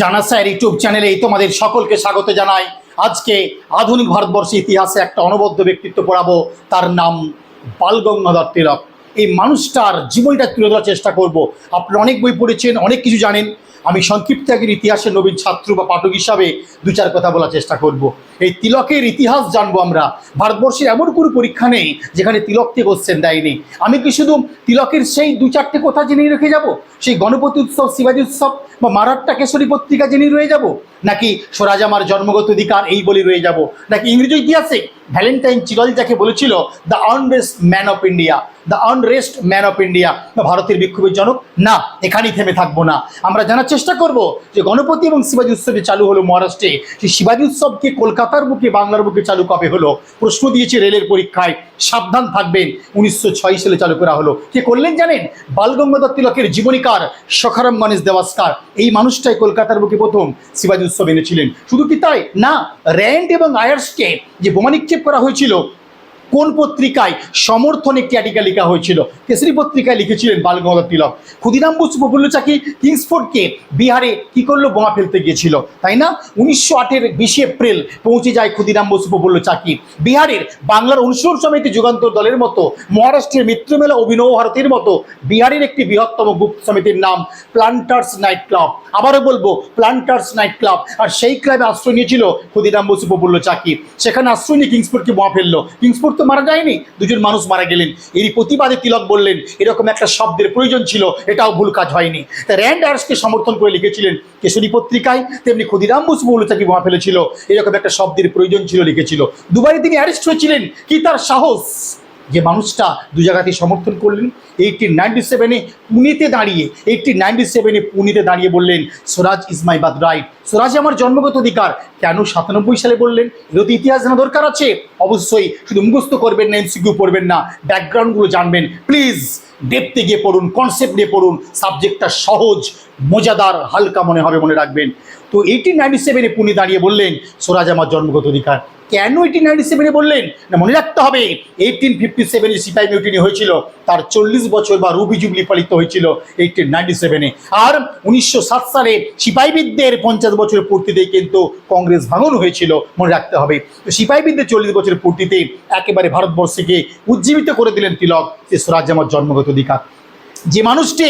জানা sir, YouTube চ্যানেলে তোমাদের সকলকে স্বাগত জানাই। আজকে আধুনিক ভারতবর্ষের ইতিহাসে একটা অনবদ্য ব্যক্তিত্ব পড়াবো, তার নাম বালগঙ্গাধর তিলক। এই মানুষটার জীবনটা তুলে ধরার চেষ্টা করব। আপনি অনেক বই পড়েছেন, অনেক কিছু জানেন। আমি সংক্ষিপ্ত একজন ইতিহাসের নবীন ছাত্র বা পাঠক হিসাবে দু চার কথা বলার চেষ্টা করব। এই তিলকের ইতিহাস জানব আমরা। ভারতবর্ষের এমন কোনো পরীক্ষা নেই যেখানে তিলককে কোশ্চেন দেয়নি। আমি কি শুধু তিলকের সেই দু চারটে কথা জেনে রেখে যাব? সেই গণপতি উৎসব, শিবাজী উৎসব বা মারাঠা কেশরী পত্রিকা জেনে রয়ে যাব? নাকি স্বরাজ আমার জন্মগত অধিকার এই বলে রয়ে যাব? নাকি ইংরেজি ইতিহাসে ভ্যালেন্টাইন চিরল যাকে বলেছিল the unrest man of India the unrest man of India. ভারতের বিক্ষোভের জনক, না, এখানেই থেমে থাকব না। আমরা জানার চেষ্টা করব যে গণপতি এবং শিবাজী উৎসবে চালু হলো মহারাষ্ট্রে। সেই শিবাজী উৎসবকে কলকাতার বুকে, বাংলার বুকে চালু কবে হলো? প্রশ্ন দিয়েছে রেলের পরীক্ষায়। সাবধান থাকবেন, উনিশশো ছয় সালে চালু করা হলো। কে করলেন জানেন? বালগঙ্গাধর তিলকের জীবনীকার সখারাম গণেশ দেওয়াস্কার। এই মানুষটাই কলকাতার বুকে প্রথম শিবাজী উৎসব এনেছিলেন। শুধু কি তাই? না, র্যান্ড এবং আয়ার্সকে যে বোমা নিক্ষেপ করা হয়েছিল কোন পত্রিকায় সমর্থন একটি আর্টিকেল লেখা হয়েছিল? কেসরি পত্রিকায় লিখেছিলেন বালগঙ্গাধর তিলক। ক্ষুদিরাম বসু, প্রফুল্ল চাকি, কিংসফোর্ডকে বিহারে কি করল? বোমা ফেলতে গিয়েছিল। তাই না? উনিশশো আটের বিশে এপ্রিল পৌঁছে যায় ক্ষুদিরাম বসু, প্রফুল্ল চাকি। বিহারের বাংলার অনুসরণ সমিতি যুগান্তর দলের মতো, মহারাষ্ট্রের মিত্রমেলা অভিনব ভারতের মতো, বিহারের একটি বৃহত্তম গুপ্ত সমিতির নাম প্লান্টার্স নাইট ক্লাব। আবারও বলব, প্লান্টার্স নাইট ক্লাব। আর সেই ক্লাবে আশ্রয় নিয়েছিল ক্ষুদিরাম বসু, প্রফুল্ল চাকি। সেখানে আশ্রয় নিয়ে কিংসফোর্ডকে বোমা ফেলল। কিংসফোর্ড তো মারা যায়নি, দুজন মানুষ মারা গেলেন। এরই প্রতিবাদে তিলক বললেন, এরকম একটা শব্দের প্রয়োজন ছিল, এটাও ভুল কাজ হয়নি। তা র্যান্ড আর্সকে সমর্থন করে লিখেছিলেন, কেশরী পত্রিকায় তেমনি ক্ষুদিরাম বসু মৌলতাকে বোমা ফেলেছিল, এরকম একটা শব্দের প্রয়োজন ছিল লিখেছিল। দুবারই তিনি অ্যারেস্ট হয়েছিলেন, কি তার সাহস? যে মানুষটা দু জায়গাতেই সমর্থন করলেন এইটিন নাইনটি সেভেনে পুনেতে দাঁড়িয়ে এইটিন নাইনটি সেভেনে পুনেতে দাঁড়িয়ে বললেন, স্বরাজ ইজ মাই বাদ রাইট স্বরাজ আমার জন্মগত অধিকার। কেন সাতানব্বই সালে বললেন? এরও তো ইতিহাস জানা দরকার আছে। অবশ্যই শুধু মুখস্থ করবেন না এমসিকিউ পড়বেন না ব্যাকগ্রাউন্ডগুলো জানবেন। প্লিজ ডেপতে গিয়ে পড়ুন কনসেপ্ট নিয়ে পড়ুন সাবজেক্টটা সহজ, মজাদার, হালকা মনে হবে মনে রাখবেন। তো এইটিন নাইনটি সেভেনে পুনে দাঁড়িয়ে বললেন, স্বরাজ আমার জন্মগত অধিকার। কেন এইটিন নাইনটি সেভেনে বললেন? না, মনে রাখতে হবে এইটিন ফিফটি সেভেনে সিপাই মিউটিনি হয়েছিল, তার চল্লিশ বছর বা রুবি জুবলি পালিত হয়েছিল এইটিন নাইনটি সেভেনে আর উনিশশো সাত সালে সিপাহীবিদদের পঞ্চাশ বছরের পূর্তিতেই কিন্তু কংগ্রেস ভাঙন হয়েছিল, মনে রাখতে হবে। তো সিপাহীবিদদের চল্লিশ বছরের পূর্তিতে একেবারে ভারতবর্ষকে উজ্জীবিত করে দিলেন তিলক, যে স্বরাজ আমার জন্মগত অধিকার। যে মানুষটি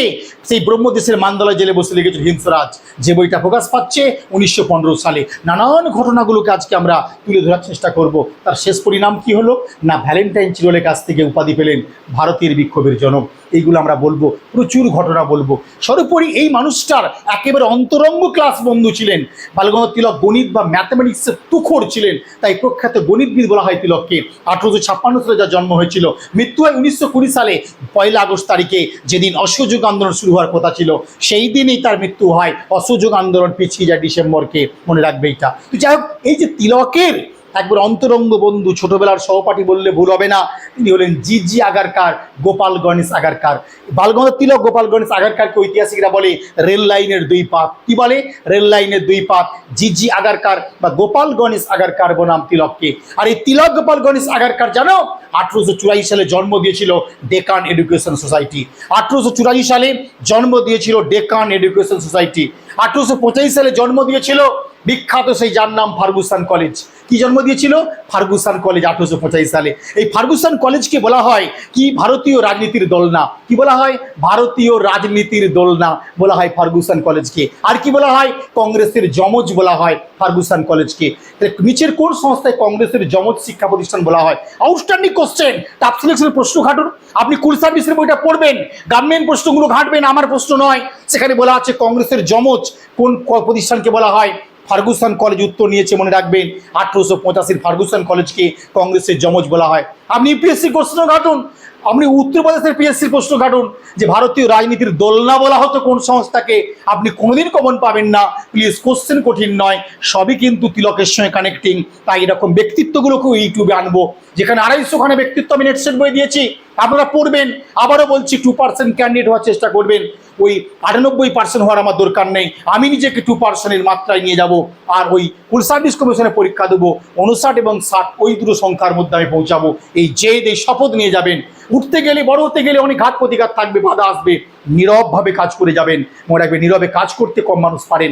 সেই ব্রহ্মদেশের মান্দালয় জেলে বসে লেগেছিল হিংসরাজ যে বইটা প্রকাশ পাচ্ছে উনিশশো পনেরো সালে। নানান ঘটনাগুলোকে আজকে আমরা তুলে ধরার চেষ্টা করব। তার শেষ পরিণাম কি হলো? না ভ্যালেন্টাইন চিরলের কাছ থেকে উপাধি পেলেন ভারতের বিক্ষোভের জনক। এইগুলো আমরা বলব, প্রচুর ঘটনা বলব। সর্বোপরি এই মানুষটার একেবারে অন্তরঙ্গ ক্লাস বন্ধু ছিলেন। বালগঙ্গাধর তিলক গণিত বা ম্যাথামেটিক্সের তুখোর ছিলেন। তাই প্রখ্যাত গণিতবিদ বলা হয় তিলককে। আঠারোশো ছাপ্পান্ন সালে যার জন্ম হয়েছিল, মৃত্যু হয় উনিশশো কুড়ি সালে। পয়লা আগস্ট তারিখে যেদিন অসহযোগ আন্দোলন শুরু হওয়ার কথা ছিল, সেই দিনই তার মৃত্যু হয়। অসহযোগ আন্দোলন পিছিয়ে যায় ডিসেম্বরকে। মনে রাখবে এটা। তো যাই হোক, এই যে তিলকের একবার অন্তরঙ্গ বন্ধু, ছোটবেলার সহপাঠী বললে ভুল হবে না। তিনি হলেন জি জি আগারকার, গোপাল গণেশ আগারকার। বালগঙ্গাধর তিলক, গোপাল গণেশ আগারকারকে ঐতিহাসিকরা বলে রেল লাইনের দুই পাত। কি বলে? রেল লাইনের দুই পাত। জি জি আগারকার বা গোপাল গণেশ আগারকার বনাম তিলককে। আর এই তিলক, গোপাল গণেশ আগারকার জানো? আঠেরোশো চুরাশি সালে জন্ম দিয়েছিল ডেকান এডুকেশন সোসাইটি। আঠেরোশো চুরাশি সালে জন্ম দিয়েছিল ডেকান এডুকেশন সোসাইটি। আঠেরোশো পঁচাশি সালে জন্ম দিয়েছিল বিখ্যাত সেই যার নাম ফার্গুসান কলেজ। কি জন্ম দিয়েছিল? ফার্গুসান কলেজ আঠেরোশো পঁচাশি সালে। এই ফার্গুসান কলেজকে বলা হয় কি? ভারতীয় রাজনীতির দোলনা। কি বলা হয়? ভারতীয় রাজনীতির দোলনা বলা হয় ফার্গুসান কলেজকে। আর কি বলা হয়? কংগ্রেসের যমজ বলা হয় ফার্গুসান কলেজকে। নিচের কোন সংস্থায় কংগ্রেসের যমজ শিক্ষা প্রতিষ্ঠান বলা হয়? Outstanding question. টাপ সিলেকশনের প্রশ্ন ঘাটুন। আপনি কুল সার্ভিসের বইটা পড়বেন। গভর্নমেন্ট প্রশ্নগুলো ঘাটবেন। আমার প্রশ্ন নয়। সেখানে বলা আছে কংগ্রেসের যমজ কোন প্রতিষ্ঠানকে বলা হয়? ফার্গুসন কলেজ উত্তর নিয়েছে মনে রাখবেন। আঠেরোশো পঁচাশির ফার্গুসন কলেজকে কংগ্রেসের যমজ বলা হয়। আপনি ইউপিএসসি প্রশ্ন ঘাটুন। আপনি উত্তরপ্রদেশের পিএসসির প্রশ্ন ঘাটুন যে ভারতীয় রাজনীতির দোলনা বলা হতো কোন সংস্থাকে। আপনি কোনোদিন কমন পাবেন না। প্লিজ কোশ্চেন কঠিন নয়। সবই কিন্তু তিলকের সঙ্গে কানেক্টিং তাই এরকম ব্যক্তিত্বগুলোকেও ইউটিউবে আনব। যেখানে আড়াইশোখানে ব্যক্তিত্ব আমি নেটসেট বই দিয়েছি। আপনারা পড়বেন। আবারও বলছি টু পার্সেন্ট ক্যান্ডিডেট হওয়ার চেষ্টা করবেন। ওই আটানব্বই পার্সেন্ট হওয়ার আমার দরকার নেই। আমি নিজেকে টু পার্সেন্টের মাত্রায় নিয়ে যাব আর ওই ফুল সার্ভিস কমিশনে পরীক্ষা দেবো উনষাট এবং ষাট, ওই দুটো সংখ্যার মধ্যে আমি পৌঁছাবো। এই জেদ, এই শপথ নিয়ে যাবেন। উঠতে গেলে, বড় হতে গেলে অনেক ঘাত প্রতিঘাত থাকবে, বাধা আসবে। নীরবভাবে কাজ করে যাবেন। মনে রাখবে নীরবে কাজ করতে কম মানুষ পারেন।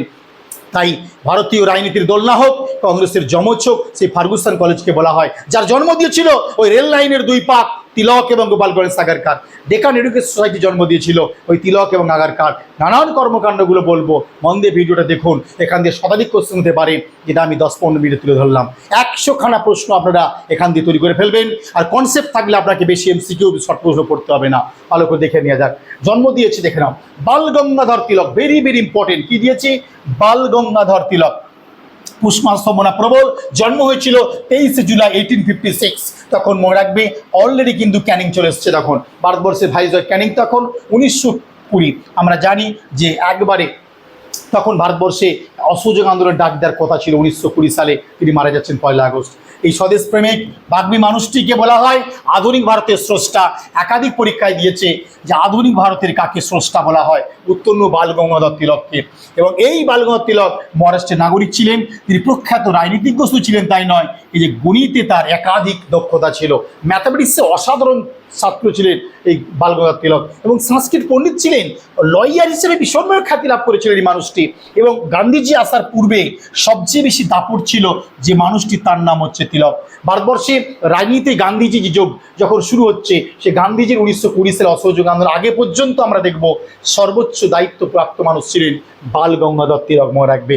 তাই ভারতীয় রাজনীতির দোলনা হোক, কংগ্রেসের যমজ হোক, সেই ফার্গুসন কলেজকে বলা হয়। যার জন্ম দিয়েছিল ওই রেল লাইনের দুই পাক তিলক এবং গোপালগঞ্জ সাগারকার ডেকান এডুকেশন সোসাইটি জন্ম দিয়েছিল ওই তিলক এবং আগারকার নানান কর্মকাণ্ডগুলো বলব, মন দিয়ে ভিডিওটা দেখুন, এখান দিয়ে শতাধিক কোশ্চেন হতে পারে, যেটা আমি দশ পনেরো মিনিট তুলে ধরলাম। একশোখানা প্রশ্ন আপনারা এখান দিয়ে তৈরি করে ফেলবেন, আর কনসেপ্ট থাকলে আপনাকে বেশি এমসিকিউ শর্ট প্রশ্ন করতে হবে না। ভালো করে দেখে নেওয়া যাক। জন্ম দিয়েছে, দেখে নাও। Bal Gangadhar Tilak very very important কি দিয়েছে? বাল গঙ্গাধর তিলক। পুষ্মাস্তমনা প্রবল, জন্ম হয়েছিল তেইশে জুলাই এইটিন ফিফটি সিক্স তখন মনে রাখবে অলরেডি কিন্তু ক্যানিং চলে এসছে তখন। ভারতবর্ষের ভাইজয় ক্যানিং তখন উনিশশো কুড়ি। আমরা জানি যে একবারে তখন ভারতবর্ষে অসহযোগ আন্দোলনের ডাক দেওয়ার কথা ছিল উনিশশো কুড়ি সালে, তিনি মারা যাচ্ছেন পয়লা আগস্ট। এই স্বদেশ প্রেমিক বাগ্মী মানুষটিকে বলা হয় আধুনিক ভারতের স্রষ্টা। একাধিক পরীক্ষায় দিয়েছে যে আধুনিক ভারতের কাকে স্রষ্টা বলা হয়। উত্তন্ন বালগঙ্গাধর তিলককে এবং এই বাল গঙ্গাধর তিলক মহারাষ্ট্রের নাগরিক ছিলেন, তিনি প্রখ্যাত রাজনীতিজ্ঞ শুধু ছিলেন, তাই নয়, এই যে গণিতে তার একাধিক দক্ষতা ছিল। ম্যাথামেটিক্সে অসাধারণ ছাত্র ছিলেন এই বালগঙ্গাধর তিলক। এবং সংস্কৃত পণ্ডিত ছিলেন, লয়ার হিসেবে ভীষণভাবে খ্যাতি লাভ করেছিলেন এই মানুষটি। এবং গান্ধীজি আসার পূর্বে সবচেয়ে বেশি দাপট ছিল যে মানুষটি তার নাম হচ্ছে তিলক। ভারতবর্ষে রাজনীতি গান্ধীজি যে যোগ যখন শুরু হচ্ছে, সে গান্ধীজির উনিশশো কুড়ি সালে অসহযোগ আন্দোলন আগে পর্যন্ত আমরা দেখব সর্বোচ্চ দায়িত্বপ্রাপ্ত মানুষ ছিলেন বাল গঙ্গাধর তিলক মনে রাখবে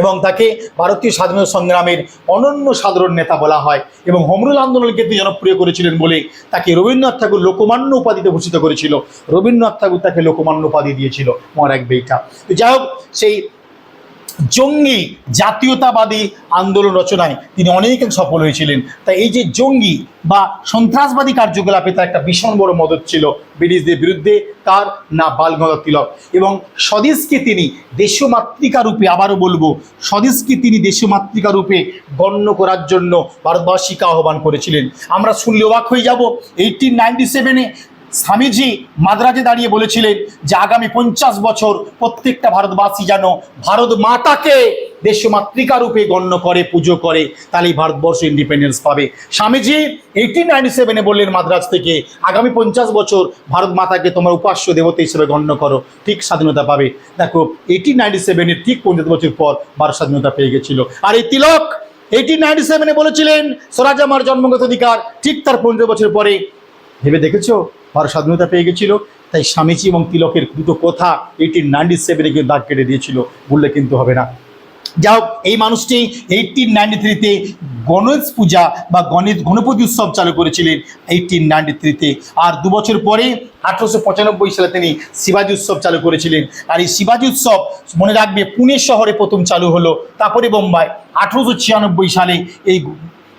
এবং তাকে ভারতীয় স্বাধীনতা সংগ্রামের অনন্য সাধারণ নেতা বলা হয় এবং হোমরুল আন্দোলনকে তিনি জনপ্রিয় করেছিলেন বলে তাকে রবীন্দ্রনাথ ঠাকুর লোকমান্য উপাধিতে ভূষিত করেছিল। রবীন্দ্রনাথ ঠাকুর তাকে লোকমান্য উপাধি দিয়েছিল মনে রাখবে এটা তো যাই হোক, সেই জঙ্গি জাতীয়তাবাদী আন্দোলন রচনায় তিনি অনেক সফল হয়েছিলেন। তাই এই যে জঙ্গি বা সন্ত্রাসবাদী কার্যকলাপে তার একটা ভীষণ বড় মদত ছিল ব্রিটিশদের বিরুদ্ধে তার না বালগঙ্গাধর তিলক। এবং স্বদেশকে তিনি দেশীয় মাতৃকা রূপে, আবারও বলব, স্বদেশকে তিনি দেশীয় মাতৃকা রূপে গণ্য করার জন্য ভারতবাসীকে আহ্বান করেছিলেন। আমরা শুনলে অবাক হয়ে যাব এইটিন নাইনটি সেভেনে স্বামীজি মাদ্রাজে দাঁড়িয়ে বলেছিলেন যে আগামী পঞ্চাশ বছর প্রত্যেকটা ভারতবাসী যেন ভারত মাতাকে দেশ মাতৃকা রূপে গণ্য করে, পুজো করে তাহলেই ভারতবর্ষ ইন্ডিপেন্ডেন্স পাবে। স্বামীজি এইটিন নাইনটি সেভেনে বললেন মাদ্রাজ থেকে, আগামী পঞ্চাশ বছর ভারত মাতাকে তোমার উপাস্য দেবতা হিসেবে গণ্য করো, ঠিক স্বাধীনতা পাবে। দেখো এইটিন নাইনটি সেভেনের ঠিক পঞ্চাশ বছর পর ভারত স্বাধীনতা পেয়ে গেছিল। আর এই তিলক এইটিন নাইনটি সেভেনে বলেছিলেন, স্বরাজ আমার জন্মগত অধিকার, ঠিক তার পঞ্চাশ বছর পরে, ভেবে দেখেছ? ভারত স্বাধীনতা পেয়ে গেছিল, তাই স্বামীজি এবং তিলকের দুটো কথা এইটিন নাইনটি সেভেনে কিন্তু দাগ কেটে দিয়েছিল বললে কিন্তু হবে না। হোক, এই মানুষটি এইটিন নাইনটি থ্রিতে গণেশ পূজা বা গণেশ গণপতি উৎসব চালু করেছিলেন এইটিন নাইনটি থ্রিতে আর দু বছর পরে, আঠারোশো পঁচানব্বই সালে তিনি শিবাজি উৎসব চালু করেছিলেন। আর এই শিবাজি উৎসব, মনে রাখবে, পুনে শহরে প্রথম চালু হলো, তারপরে বোম্বাই। আঠারোশো ছিয়ানব্বই সালে এই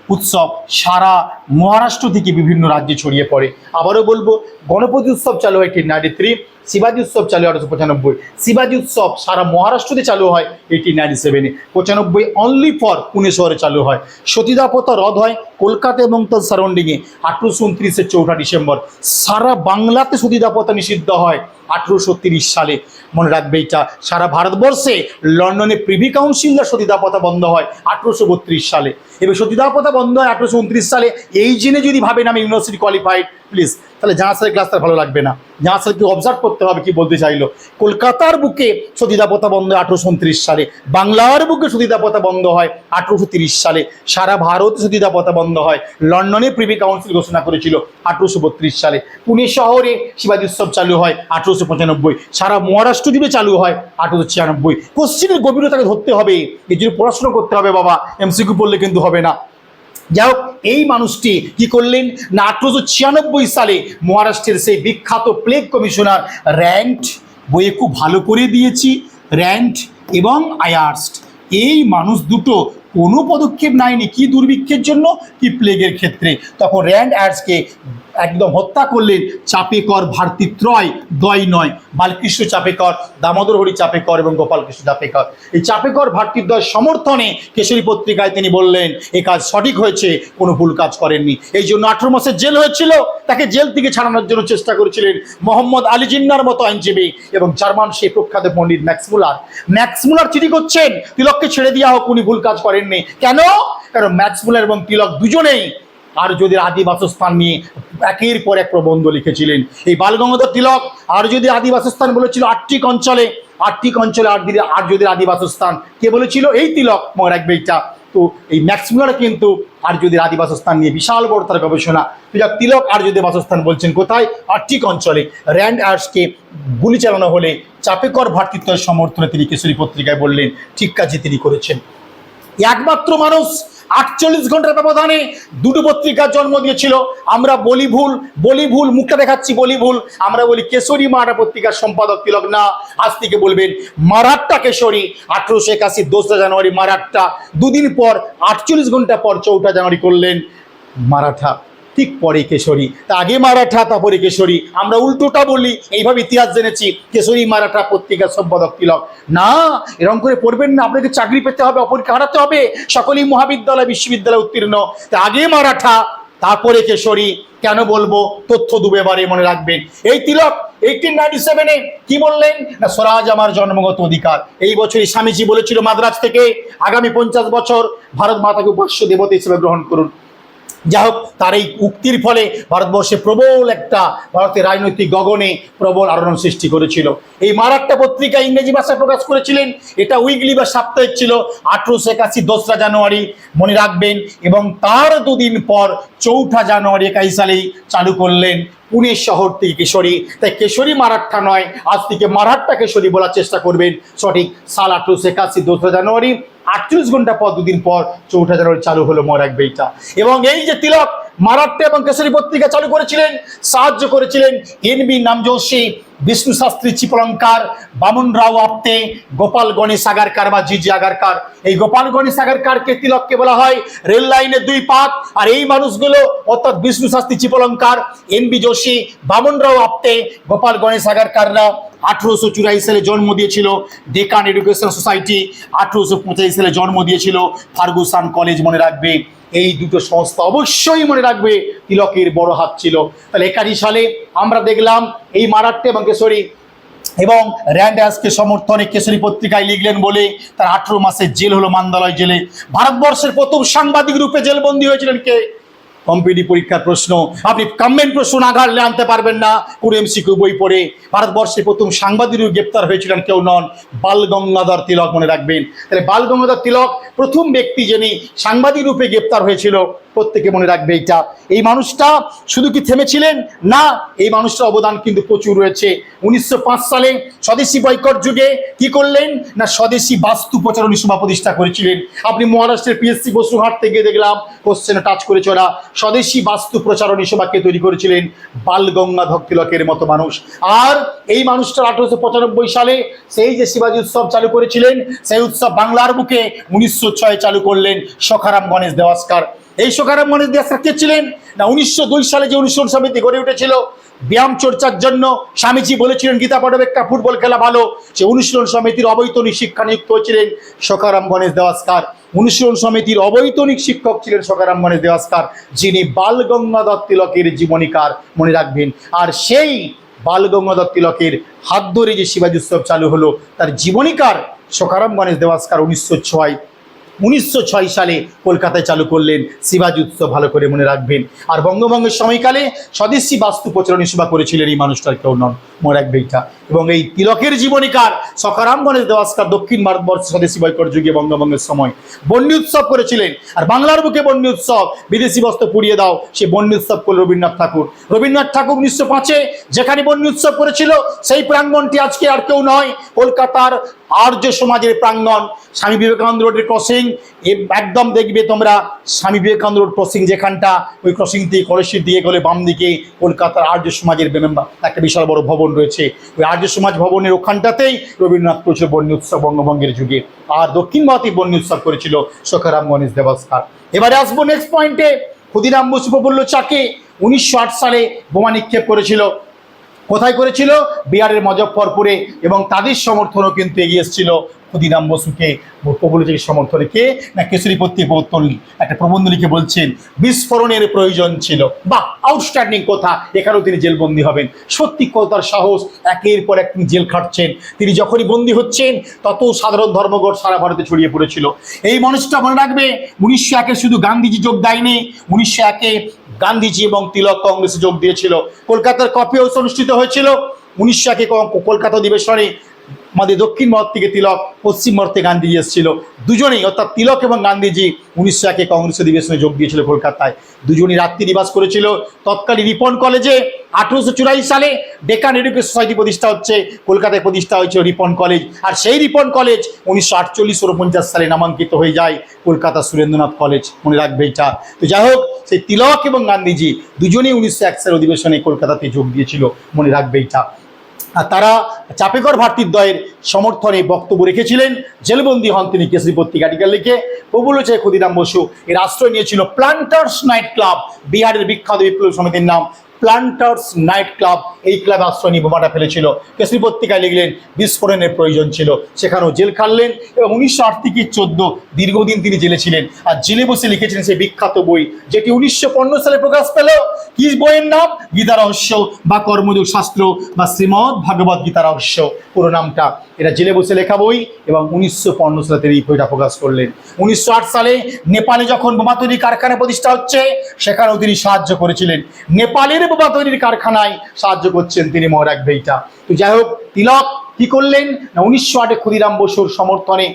উৎসব সারা মহারাষ্ট্র থেকে বিভিন্ন রাজ্যে ছড়িয়ে পড়ে। আবারও বলব, গণপতি উৎসব চালু হয় এইটিন নাইনটি থ্রি, শিবাজি উৎসব চালু হয় আঠারোশো পঁচানব্বই। শিবাজি উৎসব সারা মহারাষ্ট্রতে চালু হয় এইটিন নাইনটি সেভেনে পঁচানব্বই অনলি ফর পুনে শহরে চালু হয়। সতীদাপতা হ্রদ হয় কলকাতা এবং তার সারাউন্ডিংয়ে আঠেরোশো উনত্রিশের চৌঠা ডিসেম্বর। সারা বাংলাতে সতীদাপতা নিষিদ্ধ হয় আঠেরোশো সালে। মনে রাখবে এটা। সারা ভারতবর্ষে লন্ডনে প্রিভি কাউন্সিলরা সতীদাপতা বন্ধ হয় আঠেরোশো বত্রিশ সালে। এবার সতীদাপতা বন্ধ হয় আঠেরোশো উনত্রিশ সালে। এই জেনে যদি ভাবেন আমি ইউনিভার্সিটি কোয়ালিফাইড প্লিজ তাহলে জাহাজ স্যারের ক্লাসটা ভালো লাগবে না। জাহাজ স্যারকে অবজার্ভ করতে হবে কি বলতে চাইলো। কলকাতার বুকে সতীদাপতা বন্ধ হয় আঠেরোশো উনত্রিশ সালে। বাংলার বুকে সতীদাপতা বন্ধ হয় আঠারোশো তিরিশ সালে। সারা ভারতে সতীদাপতা বন্ধ হয়। লন্ডনে প্রিভি কাউন্সিল ঘোষণা করেছিল আঠেরোশো বত্রিশ সালে। পুনে শহরে শিবাজি উৎসব চালু হয় আঠেরোশো পঁচানব্বই। সারা মহারাষ্ট্র জুড়ে চালু হয় আঠেরোশো ছিয়ানব্বই। কোশ্চিনের গভীরতাকে ধরতে হবে। এই জন্য পড়াশোনা করতে হবে বাবা। এমসিকিউ পড়লে কিন্তু হবে না। যাই হোক এই মানুষটি কি করলেন? না, আঠারোশো ছিয়ানব্বই সালে মহারাষ্ট্রের সেই বিখ্যাত প্লেগ কমিশনার র্যান্ট বইয়ে খুব ভালো করে দিয়েছি। র্যান্ট এবং আয়ার্স্ট। এই মানুষ দুটো কোনো পদক্ষেপ নেয়নি, কি দুর্ভিক্ষের জন্য, কি প্লেগের ক্ষেত্রে। তখন র্যান্ড অ্যাডসকে একদম হত্যা করলেন চাপেকর ভারতীত্রয় দয় নয়। বালকৃষ্ণ চাপেকর, দামোদর হরি চাপেকর এবং গোপালকৃষ্ণ চাপেকর। এই চাপেকর ভাতৃদ্বয় সমর্থনে কেশরী পত্রিকায় তিনি বললেন, এ কাজ সঠিক হয়েছে, কোনো ভুল কাজ করেননি। এই জন্য আঠেরো মাসের জেল হয়েছিল, তাকে জেল থেকে ছাড়ানোর জন্য চেষ্টা করেছিলেন মোহাম্মদ আলী জিন্নার মতো আইনজীবী এবং জার্মান সেই প্রখ্যাত পণ্ডিত ম্যাক্সমুলার ম্যাক্সমুলার চিঠি করছেন, তিলককে ছেড়ে দেওয়া হোক, উনি ভুল কাজ করেননি। কেন? কারণ ম্যাক্সমুলার এবং তিলক দুজনেই আর্যদের আদি বাসস্থান নিয়ে একের পর এক প্রবন্ধ লিখেছিলেন। এই বালগঙ্গাধর তিলক আর্যদের আদি বাসস্থান বলেছিল আটটি অঞ্চলে আটটি অঞ্চলে আর্যদের আর্যদের আদি বাসস্থান। কে বলেছিল? এই তিলক, মনে রাখবে এইটা। তো এই ম্যাক্সিমার কিন্তু আর্যদের আদি বাসস্থান নিয়ে বিশাল বড় তার গবেষণা। তো যা তিলক আর্যদের বাসস্থান বলছেন কোথায়? আর্টিক অঞ্চলে। র্যান্ড আর্টসকে গুলি চালানো হলে চাপেকর ভ্রাতৃত্বের সমর্থনে তিনি কেশরী পত্রিকায় বললেন, ঠিক কাজে তিনি করেছেন। একমাত্র মানুষ আটচল্লিশ ঘণ্টার ব্যবধানে দুটো পত্রিকার জন্ম দিয়েছিল। আমরা বলি ভুল বলি ভুল, মুখটা দেখাচ্ছি, বলি ভুল। আমরা বলি কেশরী মারা পত্রিকার সম্পাদক তিলক না। আজ থেকে বলবেন মারাট্টা কেশরী, আঠেরোশো একাশি দোসরা জানুয়ারি মারাট্টা দুদিন পর, আটচল্লিশ ঘণ্টা পর চৌঠা জানুয়ারি করলেন মারাঠা। ঠিক পরে কেশরী। তা আগে মারাঠা, তারপরে কেশরী। আমরা উল্টোটা বলি, এইভাবে ইতিহাস জেনেছি, কেশরী মারাঠা পত্রিকার সম্পাদক, তিলক। না, এরকম করে পড়বেন না, আপনাকে চাকরি পেতে হবে, অপরকে হারাতে হবে। সকলেই মহাবিদ্যালয়, বিশ্ববিদ্যালয় উত্তীর্ণ। তা আগে মারাঠা, তারপরে কেশরী। কেন বলব? তথ্য দুবে বারে মনে রাখবেন। এই তিলক এইটিন নাইনটি সেভেনে কি বললেন? না, স্বরাজ আমার জন্মগত অধিকার। এই বছরই স্বামীজি বলেছিল মাদ্রাজ থেকে, আগামী পঞ্চাশ বছর ভারত মাতাকে উপাস্য দেবতা হিসেবে গ্রহণ করুন। যা হোক তার এই উক্তির ফলে ভারতবর্ষে প্রবল একটা ভারতের রাজনৈতিক গগনে প্রবল আলোড়ন সৃষ্টি করেছিল। এই মারাট্টা পত্রিকা ইংরেজি ভাষায় প্রকাশ করেছিলেন। এটা উইকলি বা সাপ্তাহিক ছিল, আঠারোশো একাশি দোসরা জানুয়ারি, মনে রাখবেন। এবং তার দুদিন পর চৌঠা জানুয়ারি একাশি সালেই চালু করলেন পুনে শহর থেকে কেশরী। তাই কেশরী মারাঠা নয়, আজ থেকে মারাঠা কেশরী বলার চেষ্টা করবেন। সঠিক সাল আঠারোশো একাশি দোসরা জানুয়ারি। আটচল্লিশ ঘণ্টা পর দুদিন পর চৌঠা জানুয়ারি চালু হলো এক বইটা। এবং এই যে তিলক মারাত্মে এবং কেশরী পত্রিকা চালু করেছিলেন, সাহায্য করেছিলেন এনবি নামজোশী। বিষ্ণু শাস্ত্রী চিপলঙ্কার, বামন রাও আপ্তে, গোপাল গণেশ আগারকার বা জিজি আগারকার। এই গোপাল গণেশ আগারকারকে তিলককে বলা হয় রেল লাইনের দুই পাক আর এই মানুষগুলো অর্থাৎ বিষ্ণু শাস্ত্রী চিপলঙ্কার, এনবি যোশী, বামন রাও আপ্তে, গোপাল গণেশ আগারকাররা আঠেরোশো চুরাশি সালে জন্ম দিয়েছিল। ডেকান এডুকেশন সোসাইটি আঠেরোশো পঁচাশি সালে জন্ম দিয়েছিল। ফার্গুসান কলেজ মনে রাখবে। এই দুটো সংস্থা অবশ্যই মনে রাখবে, তিলকের বড় হাত ছিল। তাহলে একাশি সালে আমরা দেখলাম এই মারাঠা এবং কেশরী এবং র্যান্ডাসকে সমর্থনে কেশরী পত্রিকায় লিখলেন বলে তার আঠেরো মাসের জেল হলো মান্দালয় জেলে। ভারতবর্ষের প্রথম সাংবাদিক রূপে জেলবন্দী হয়েছিলেন কে? কম্পিটি পরীক্ষার প্রশ্ন। আপনি কমেন্ট প্রশ্ন না ঘাটলে আনতে পারবেন না। কোনো এমসিকিউ বই পড়ে। ভারতবর্ষের প্রথম সাংবাদিক গ্রেপ্তার হয়েছিলেন কেউ নন। বাল গঙ্গাধর তিলক মনে রাখবেন। তাহলে বাল গঙ্গাধর তিলক প্রথম ব্যক্তি যিনি সাংবাদিক রূপে গ্রেপ্তার হয়েছিল প্রত্যেকে মনে রাখবে এইটা। এই মানুষটা শুধু কি থেমেছিলেন? না, এই মানুষটার অবদান কিন্তু প্রচুর রয়েছে। উনিশশো পাঁচ সালে স্বদেশি বয়কট যুগে কি করলেন? না, স্বদেশি বাস্তু প্রচারণী সভা প্রতিষ্ঠা করেছিলেন। আপনি মহারাষ্ট্রের পিএসসি বসুঘাট থেকে দেখলাম কোশ্চেনে টাচ করেছে ওরা। স্বদেশি বাস্তু প্রচারণী সভাকে তৈরি করেছিলেন? বাল গঙ্গাধর তিলকের মতো মানুষ। আর এই মানুষটা আঠারোশো পঁচানব্বই সালে সেই যে শিবাজী উৎসব চালু করেছিলেন, সেই উৎসব বাংলার বুকে উনিশশো ছয় চালু করলেন সখারাম গণেশ দেওয়াস্কার। এই সখারাম গণেশ দেওয়াস্কার কে ছিলেন। না, উনিশশো দুই সালে যে অনুশীলন সমিতি গড়ে উঠেছিল, ব্যায়াম চর্চার জন্য স্বামীজি বলেছিলেন, গীতা পটবেক্কা ফুটবল খেলা ভালো। সে অনুশীলন সমিতির অবৈতনিক শিক্ষা নিযুক্ত হয়েছিলেন সখারাম গণেশ দেওয়াস্কার। অনুশীলন সমিতির অবৈতনিক শিক্ষক ছিলেন সখারাম গণেশ দেওয়াস্কার, যিনি বাল গঙ্গাধর তিলকের জীবনীকার মনে রাখবেন। আর সেই বাল গঙ্গাধর তিলকের হাত ধরে যে শিবাজী উৎসব চালু হলো, তার জীবনীকার সখারাম গণেশ দেওয়াস্কার উনিশশো ছয় উনিশশো ছয় সালে কলকাতায় চালু করলেন শিবাজী উৎসব, ভালো করে মনে রাখবেন। আর বঙ্গভঙ্গের সময়কালে স্বদেশী বাস্তু প্রচারণী সেবা করেছিলেন এই মানুষটার কেউ নন, মনে রাখবে এইটা এবং এই তিলকের জীবনীকার সকারাম গণেশ দেওয়াস্কার দক্ষিণ ভারতবর্ষ স্বদেশী বৈকট যুগে বঙ্গভঙ্গের সময় বন্যী উৎসব করেছিলেন। আর বাংলার বুকে বন্যী উৎসব, বিদেশি বস্ত্র পুড়িয়ে দাও, সে বন্যী উৎসব করল রবীন্দ্রনাথ ঠাকুর। রবীন্দ্রনাথ ঠাকুর উনিশশো পাঁচে যেখানে বন্যী উৎসব করেছিল, সেই প্রাঙ্গণটি আজকে আর কেউ নয়, কলকাতার আর্য সমাজের প্রাঙ্গণ স্বামী বিবেকানন্দ রোডের ক্রসিং একদম দেখবে তোমরা স্বামী বিবেকানন্দ রোড ক্রসিং যেখানটা, ওই ক্রসিং দিয়ে কলেজের দিয়ে গেলে বাম দিকে কলকাতার আর্য সমাজের একটা বিশাল বড় ভবন রয়েছে। ওই আর্য সমাজ ভবনের ওখানটাতেই রবীন্দ্রনাথ করেছিল বন্যী উৎসব বঙ্গভঙ্গের যুগে আর দক্ষিণ ভারতে বন্য উৎসব করেছিল সখারাম গণেশ দেবস্কার এবারে আসব নেক্সট পয়েন্টে ক্ষুদিরাম বসু প্রফুল্ল চাকে উনিশশো আট সালে বোমা নিক্ষেপ করেছিল। কোথায় করেছিল? বিহারের মজফ্ফরপুরে এবং তাদের সমর্থনও কিন্তু এগিয়ে এসেছিল ক্ষুদিরাম বসুকে প্রবলজির সমর্থনে। কে? না, কেশরী পত্রিকা একটা প্রবন্ধ লিখে বলছেন, বিস্ফোরণের প্রয়োজন ছিল। বা আউটস্ট্যান্ডিং কথা। এখানেও তিনি জেলবন্দি হবেন। সত্যি কথার সাহস, একের পর এক জেল খাটছেন। তিনি যখনই বন্দি হচ্ছেন তত সাধারণ ধর্মঘট সারা ভারতে ছড়িয়ে পড়েছিল। এই মানুষটা মনে রাখবে, উনিশশো একে শুধু গান্ধীজি যোগ দেয়নি, উনিশশো একে গান্ধীজি এবং তিলক কংগ্রেসে যোগ দিয়েছিল। কলকাতার কপি হাউস অনুষ্ঠিত হয়েছিল। উনিশশো একে কলকাতা অধিবেশনে আমাদের দক্ষিণ ভারত থেকে তিলক, পশ্চিম ভারত থেকে গান্ধীজি এসেছিল। দুজনেই, অর্থাৎ তিলক এবং গান্ধীজি উনিশশো একে কংগ্রেস অধিবেশনে যোগ দিয়েছিল কলকাতায়। দুজনই রাত্রি নিবাস করেছিল। তৎকালীন রিপন কলেজে আঠেরোশো চুরাশি সালে ডেকান এডুকেশন সোসাইটি প্রতিষ্ঠা হচ্ছে, কলকাতায় প্রতিষ্ঠা হয়েছিল রিপন কলেজ। আর সেই রিপন কলেজ উনিশশো আটচল্লিশ সালে নামাঙ্কিত হয়ে যায় কলকাতা সুরেন্দ্রনাথ কলেজ। মনে রাখবে এটা। তো যাই হোক, সেই তিলক এবং গান্ধীজি দুজনেই উনিশশো এক সালের অধিবেশনে কলকাতাতে যোগ দিয়েছিল। মনে রাখবে এটা। তারা চাপেকর ভাতৃদ্বয়ের সমর্থনে বক্তব্য রেখেছিলেন। জেলবন্দি হন তিনি কেসরি পত্রিকাটিকে লিখে। প্রবুল চাই ক্ষুদিরাম বসু এর আশ্রয় নিয়েছিল প্লান্টার্স নাইট ক্লাব বিহারের বিখ্যাত বিপ্লব সমিতির নাম। প্লান্টার্স নাইট ক্লাব, এই ক্লাবে আশ্রয় নিয়ে বোমাটা ফেলেছিল। কেসরি পত্রিকায় লিখলেন, বিস্ফোরণের প্রয়োজন ছিল, সেখানেও জেল খাটলেন এবং উনিশশো আট থেকে চোদ্দ দীর্ঘদিন তিনি জেলে ছিলেন। আর জেলে বসে লিখেছিলেন সেই বিখ্যাত বই, যেটি উনিশশো পনেরো সালে প্রকাশ পেল। কি বইয়ের নাম? গীতা রহস্য বা কর্মযোগ শাস্ত্র বা শ্রীমৎ ভাগবত গীতা রহস্য। পুরো নামটা, এটা জেলে বসে লেখা বই এবং উনিশশো পনেরো সালে তিনি এই বইটা প্রকাশ করলেন। উনিশশো আট সালে নেপালে যখন বোমা তৈরি কারখানা প্রতিষ্ঠা হচ্ছে, সেখানেও তিনি সাহায্য করেছিলেন। নেপালের বোমা তৈরির কারখানায় সাহায্য করছেন তিনি মহারাগ এটা তো যাই হোক, তিলক কি করলেন? না, উনিশশো আটে ক্ষুদিরাম বসুর সমর্থনে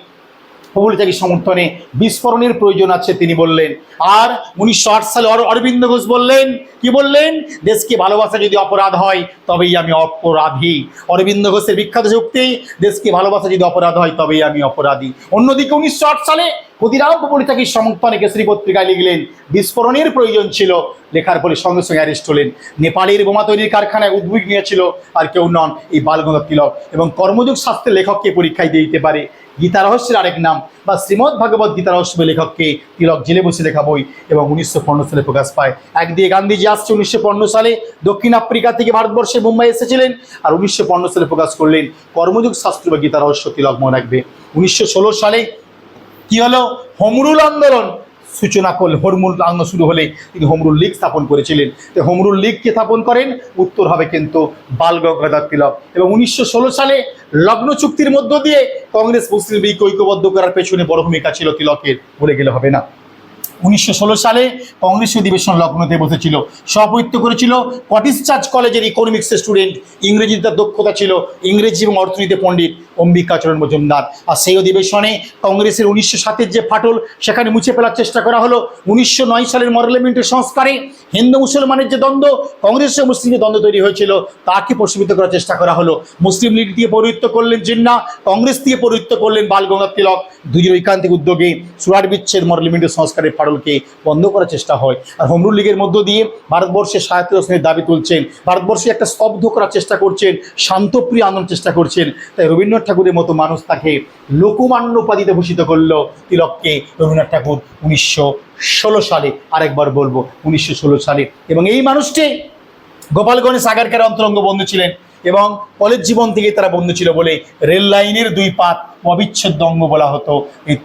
প্রবলিতাকে সমর্থনে বিস্ফোরণের প্রয়োজন আছে, তিনি বললেন। আর উনিশশো আট সালে অর- অরবিন্দ ঘোষ বললেন, কি বললেন? দেশকে ভালোবাসা যদি অপরাধ হয়, তবেই আমি অপরাধী। অরবিন্দ ঘোষের বিখ্যাত যুক্তি, দেশকে ভালোবাসা যদি অপরাধ হয়, তবেই আমি অপরাধী। অন্যদিকে উনিশশো আট সালে ক্ষুদিরাম প্রবলিতাকে সমর্থনে কেসরি পত্রিকায় লিখলেন, বিস্ফোরণের প্রয়োজন ছিল। লেখার পরে সঙ্গে সঙ্গে অ্যারেস্ট হলেন। নেপালের বোমা তৈরির কারখানায় উদ্যোগ নিয়েছিল আর কেউ নন এই বালগঙ্গা তিলক এবং কর্মযোগ শাস্ত্রের লেখককে পরীক্ষায় দিতে পারে। গীতা রহস্যের আরেক নাম, বা শ্রীমৎ ভাগবত গীতা রহস্য লেখককে তিলক জেলে বসে লেখা বই এবং উনিশশো পনেরো সালে প্রকাশ পায়। একদিকে গান্ধীজি আসছে উনিশশো পনেরো সালে, দক্ষিণ আফ্রিকা থেকে ভারতবর্ষে মুম্বাই এসেছিলেন আর উনিশশো পনেরো সালে প্রকাশ করলেন কর্মযুগ শাস্ত্র বা গীতা রহস্য তিলক মনে রাখবে উনিশশো ষোলো সালে কি হলো? হোমরুল আন্দোলন সূচনা করলে হরমুল আঙ্গ শুরু হলে তিনি হোমরুল লীগ স্থাপন করেছিলেন। তো হোমরুল লীগকে স্থাপন করেন? উত্তর হবে কিন্তু বাল গঙ্গাধর তিলক। এবং উনিশশো ষোলো সালে লগ্ন চুক্তির মধ্য দিয়ে কংগ্রেস মুসলিম লীগকে ঐক্যবদ্ধ করার পেছনে বড় ভূমিকা ছিল তিলকের। বলে গেলে হবে না। উনিশশো ষোলো সালে কংগ্রেস অধিবেশন লগ্নতে বসেছিল। সভাপতিত্ব করেছিল কটিস চার্চ কলেজের ইকোনমিক্সের স্টুডেন্ট, ইংরেজিতে তার দক্ষতা ছিল ইংরেজি এবং অর্থনীতি পণ্ডিত অম্বিকাচরণ মজুমদার। আর সেই অধিবেশনে কংগ্রেসের উনিশশো সাতের যে ফাটল, সেখানে মুছে ফেলার চেষ্টা করা হলো। উনিশশো নয় সালের পার্লামেন্টের সংস্কারে হিন্দু মুসলমানের যে দ্বন্দ্ব, কংগ্রেস ও মুসলিমের দ্বন্দ্ব তৈরি হয়েছিল তাকে প্রশমিত করার চেষ্টা করা হলো? মুসলিম লীগ দিয়ে পৌরহিত্য করলেন জিন্না, কংগ্রেস দিয়ে পৌরহিত্য করলেন বাল গঙ্গাধর তিলক দুজন ঐকান্তিক উদ্যোগে সুরাট বিচ্ছেদ পার্লামেন্টের সংস্কারের ফাটলকে বন্ধ করার চেষ্টা হয়। আর হোমরুল লীগের মধ্য দিয়ে ভারতবর্ষের সাহিত্য রচনের দাবি তুলছেন। ভারতবর্ষে একটা স্তব্ধ করার চেষ্টা করছেন, শান্তপ্রিয় আন্দোলন চেষ্টা করছেন। তাই রবীন্দ্রনাথ ঠাকুরের মতো মানুষ তাকে লোকমান্য উপাধিতে ভূষিত করল তিলককে। রবীন্দ্রনাথ ঠাকুর উনিশশো ষোলো সালে আরেকবার বলব, উনিশশো ষোলো সালে। এবং এই মানুষটি গোপালগঞ্জ সাগারকার অন্তরঙ্গ বন্ধু ছিলেন এবং কলেজ জীবন থেকে তারা বন্ধু ছিল বলে রেল লাইনের দুই পাত অবিচ্ছেদ্য অঙ্গ বলা হতো। এই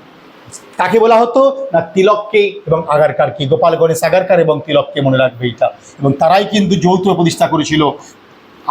কাকে বলা হতো? না, তিলককে এবং আগারকারকে, গোপাল গণেশ আগারকার এবং তিলককে মনে রাখবে এটা এবং তারাই কিন্তু যৌথ প্রতিষ্ঠা করেছিল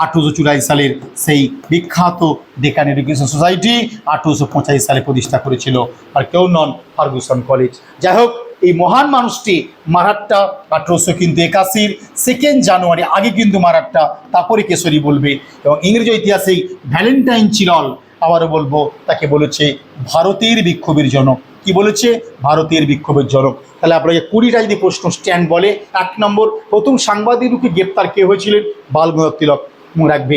আঠেরোশো চুরাশি সালের সেই বিখ্যাত ডেকান এডুকেশন সোসাইটি আঠেরোশো পঁচাশি সালে প্রতিষ্ঠা করেছিল, আর কেউ নন ফার্গুসন কলেজ। যাই হোক, এই মহান মানুষটি মারাট্টা আঠেরোশো কিন্তু একাশির সেকেন্ড জানুয়ারি আগে কিন্তু মারাট্টা তারপরে কেশরী বলবে। এবং ইংরেজি ইতিহাসেই ভ্যালেন্টাইন চিরল, আবারও বলব, তাকে বলেছে ভারতের বিক্ষোভের জনক। কি বলেছে? ভারতের বিক্ষোভের জনক তাহলে আপনাকে কুড়িটা যদি প্রশ্ন স্ট্যান্ড বলে, এক নম্বর, প্রথম সাংবাদিক রূপে গ্রেপ্তার কে হয়েছিলেন? বালগুণ তিলক। মনে রাখবে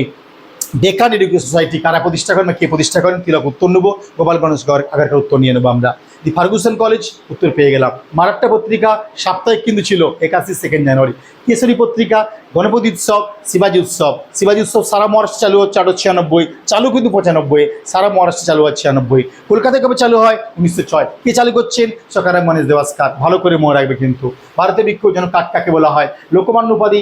ডেকান এডুকেশন সোসাইটি কারা প্রতিষ্ঠা করেন কে প্রতিষ্ঠা করেন তিলক উত্তর নেব? গোপালগঞ্জ আগারকার উত্তর নিয়ে নেব আমরা। দি ফার্গুসন কলেজ, উত্তর পেয়ে গেলাম। মারাট্টা পত্রিকা সাপ্তাহিক কিন্তু ছিল, একাশি সেকেন্ড জানুয়ারি কেশরী পত্রিকা, গণপতি উৎসব, শিবাজী উৎসব। শিবাজী উৎসব সারা মহারাষ্ট্র চালু হচ্ছে আঠারো ছিয়ানব্বই, চালু কিন্তু পঁচানব্বই, সারা মহারাষ্ট্র চালু হয় ছিয়ানব্বই। কলকাতায় কবে চালু হয়? উনিশশো ছয়। কে চালু করছেন? সকারাম মানেশ দেওয়াস্কার ভালো করে মনে রাখবে কিন্তু। ভারতের বিক্ষোভ যেন কাক কাকে বলা হয়। লোকমান্য উপাধি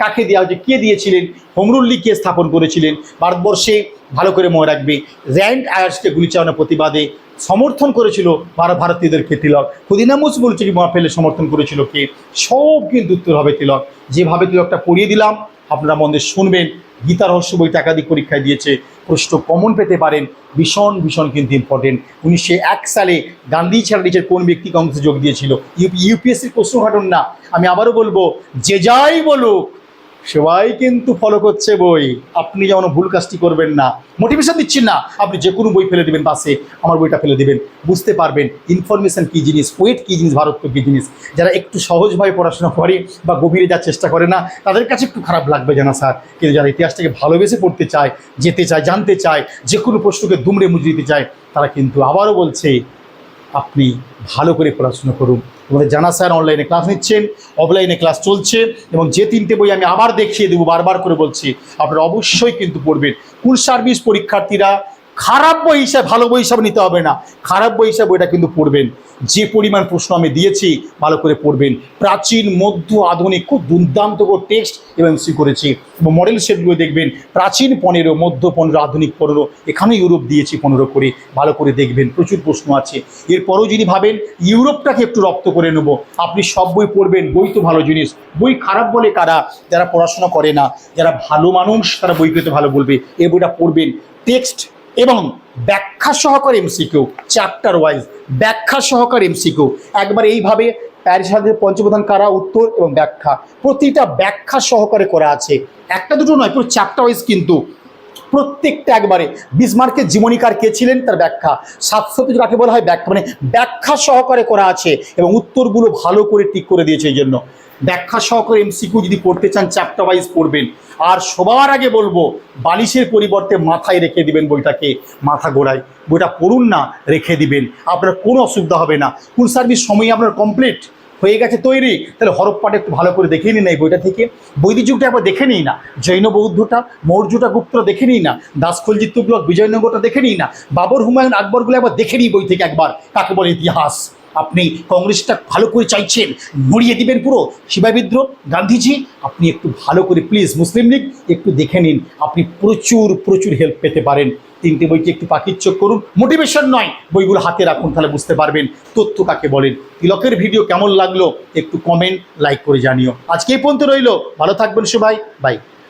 কাকে দেওয়া হয়েছে, কে দিয়েছিলেন হোমরুল্লি কে স্থাপন করেছিলেন, ভারতবর্ষে ভালো করে মনে রাখবে। র্যান্ড আয়ার্সকে গুলি চালানোর প্রতিবাদে সমর্থন করেছিল ভারত ভারতীয়দেরকে তিলক। খুদিনামুস বলছে কি ফেলে সমর্থন করেছিল কে? সব কিন্তু উত্তর হবে তিলক। যেভাবে তিলকটা পড়িয়ে দিলাম, আপনারা মন্দে শুনবেন। গীতা রহস্য বইটা একাধিক পরীক্ষায় দিয়েছে, প্রশ্ন কমন পেতে পারেন। ভীষণ ভীষণ কিন্তু ইম্পর্টেন্ট উনিশশো এক সালে গান্ধী ছাড়া নিজের কোন ব্যক্তি কংগ্রেসে যোগ দিয়েছিল? ইউপিএসসির প্রশ্ন ঘটন না। আমি আবারও বলব, যে যাই বলুক সবাই কিন্তু ফলো করছে বই। আপনি যেমন ভুল কাজটি করবেন না মোটিভেশন দিচ্ছেন না, আপনি যে কোনো বই ফেলে দেবেন পাশে, আমার বইটা ফেলে দেবেন। বুঝতে পারবেন ইনফরমেশন কী জিনিস ওয়েট কী জিনিস ভারত কী জিনিস। যারা একটু সহজভাবে পড়াশোনা করে বা গভীরে যাওয়ার চেষ্টা করে না, তাদের কাছে একটু খারাপ লাগবে জানা স্যার। কিন্তু যারা ইতিহাসটাকে ভালোবেসে পড়তে চায়, যেতে চায়, জানতে চায়, যে কোনো প্রশ্নকে দুমড়ে মুজে দিতে চায়, তারা কিন্তু আবারও বলছে আপনি ভালো করে পড়াশুনো করুন। তোমাদের জানা স্যার অনলাইনে ক্লাস নিচ্ছেন অফলাইনে ক্লাস চলছে এবং যে তিনটে বই আমি আবার দেখিয়ে দেবো, বারবার করে বলছি, আপনারা অবশ্যই কিন্তু পড়বেন। ফুল সার্ভিস পরীক্ষার্থীরা খারাপ বই হিসাবে, ভালো বই হিসাবে নিতে হবে না। খারাপ বই হিসাবে বইটা কিন্তু পড়বেন। যে পরিমাণ প্রশ্ন আমি দিয়েছি, ভালো করে পড়বেন। প্রাচীন, মধ্য, আধুনিক খুব দুর্দান্ত করে টেক্সট এবং এমসি করেছি। এবং মডেল সেটগুলো দেখবেন, প্রাচীন পনেরো, মধ্য পনেরো, আধুনিক পনেরো, এখানেও ইউরোপ দিয়েছি পনেরো করে। ভালো করে দেখবেন, প্রচুর প্রশ্ন আছে। এরপরও যদি ভাবেন, ইউরোপটাকে একটু রপ্ত করে নেব। আপনি সব বই পড়বেন, বই তো ভালো জিনিস। বই খারাপ বলে কারা? যারা পড়াশোনা করে না, যারা ভালো মানুষ, তারা বই পেতে ভালো বলবে। এই বইটা পড়বেন। টেক্সট এবং ব্যাখ্যা সহকারে এমসিকিউ চ্যাপ্টার ওয়াইজ ব্যাখ্যা সহকারে এমসিকিউ একবার এইভাবে প্যারিসাদের পঞ্চপ্রধান কারা, উত্তর এবং ব্যাখ্যা। প্রতিটা ব্যাখ্যা সহকারে করা আছে। একটা দুটো নয়, পুরো চ্যাপ্টার ওয়াইজ কিন্তু প্রত্যেকটা একবারে। বিসমার্কের জীবনীকার কে ছিলেন তার ব্যাখ্যা। সাতশো কাকে বলা হয় ব্যাখ্যা মানে ব্যাখ্যা সহকারে করা আছে এবং উত্তরগুলো ভালো করে ঠিক করে দিয়েছে এই জন্য। ব্যাখ্যা সহকারে এমসিকিউ যদি পড়তে চান চ্যাপ্টার ওয়াইজ পড়বেন। আর সবার আগে বলব, বালিশের পরিবর্তে মাথায় রেখে দিবেন বইটাকে, মাথা গোড়ায়। বইটা পড়ুন না, রেখে দিবেন। আপনার কোনো অসুবিধা হবে না। ফুল সার্ভিস সময় আপনার কমপ্লিট হয়ে গেছে তৈরি। তাহলে হরপ্পাটা একটু ভালো করে দেখে নিন এই বইটা থেকে। বৈদিক যুগটা একবার দেখে নিই না। জৈন বৌদ্ধটা, মৌর্যটা, গুপ্তটা দেখে নিই না। দাসখলজি তুগলক, বিজয়নগরটা দেখে নিই না। বাবর হুমায়ুন আকবরগুলো একবার দেখে নিই বই থেকে একবার। কাকে বলে ইতিহাস? আপনি কংগ্রেসটা ভালো করে চাইছেন নড়িয়ে দিবেন পুরো। শিবাই বিদ্রোহ, গান্ধীজি, আপনি একটু ভালো করে প্লিজ মুসলিম লীগ, একটু দেখে নিন, আপনি প্রচুর প্রচুর হেল্প পেতে পারেন। তিনটে বইকে একটু পাখির চোখ করুন। মোটিভেশন নয়, বইগুলো হাতে রাখুন, তাহলে বুঝতে পারবেন তথ্য কাকে বলেন। তিলকের ভিডিও কেমন লাগল, একটু কমেন্ট লাইক করে জানিও। আজকে এই পর্যন্ত রইল। ভালো থাকবেন সবাই বাই